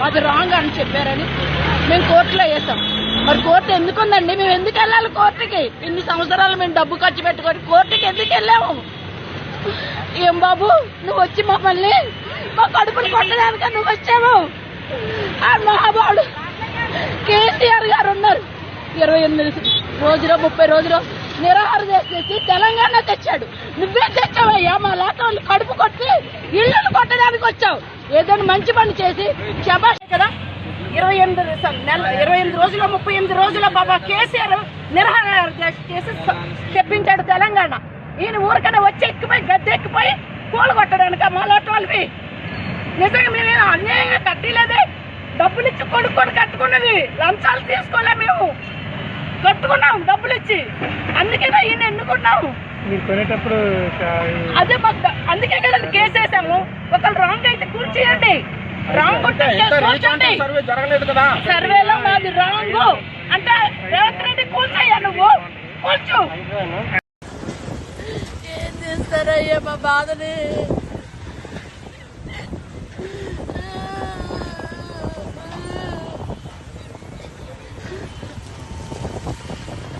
మాది రాంగ్ అని చెప్పారని మేము కోర్టులో వేసాం మరి కోర్టు ఎందుకు ఉందండి మేము ఎందుకు వెళ్ళాలి కోర్టుకి? ఇన్ని సంవత్సరాలు మేము డబ్బు ఖర్చు పెట్టుకొని కోర్టుకి ఎందుకు వెళ్ళాము? ఏం బాబు? నువ్వు వచ్చి మమ్మల్ని మా కడుపులు కొట్టడానికి నువ్వు వచ్చావు. ఆ మహాబాడు కేసీఆర్ గారు ఉన్నారు. ఇరవై ఎనిమిది రోజులో ముప్పై రోజులు నిరాహార చేసేసి తెలంగాణ తెచ్చాడు. నువ్వే తెచ్చావయ్యా మా లాటోళ్ళు కడుపు కొట్టి ఇళ్ళను కొట్టడానికి వచ్చావు. ఏదైనా మంచి పని చేసి శబాష్ కదా. ఇరవై ఎనిమిది నెల ఇరవై ఎనిమిది రోజులు ముప్పై ఎనిమిది రోజుల బాబా కేసీఆర్ నిరాహార చేసి తెప్పించాడు తెలంగాణ. ఈయన ఊరికనే వచ్చి ఎక్కిపోయి గద్దె ఎక్కిపోయి పూలు కొట్టడానికి మా లాంటి పోయి నిజంగా మేము అన్యాయంగా కట్టలేదే? డబ్బులు ఇచ్చి కొనుక్కొని కట్టుకున్నది. లంచాలు తీసుకోలే మేము. కట్టుకున్నాం డబ్బులు ఇచ్చి అందుకేనా ఈయన ఎన్నుకున్నాము మీరు కొనేటప్పుడు అదే మాకు అందుకే కదండి కేసు వేసాము. ఒకళ్ళు రాంగ్ అయితే కూర్చేయండి రాంగ్ కూర్చోండి సర్వే జరగలేదు కదా. సర్వేలో మాది రాంగ్. అంటే రేవంత్ రెడ్డి కూల్చయ్యా నువ్వు. కూర్చో ఏం చేస్తారయ్యా మా బాధని?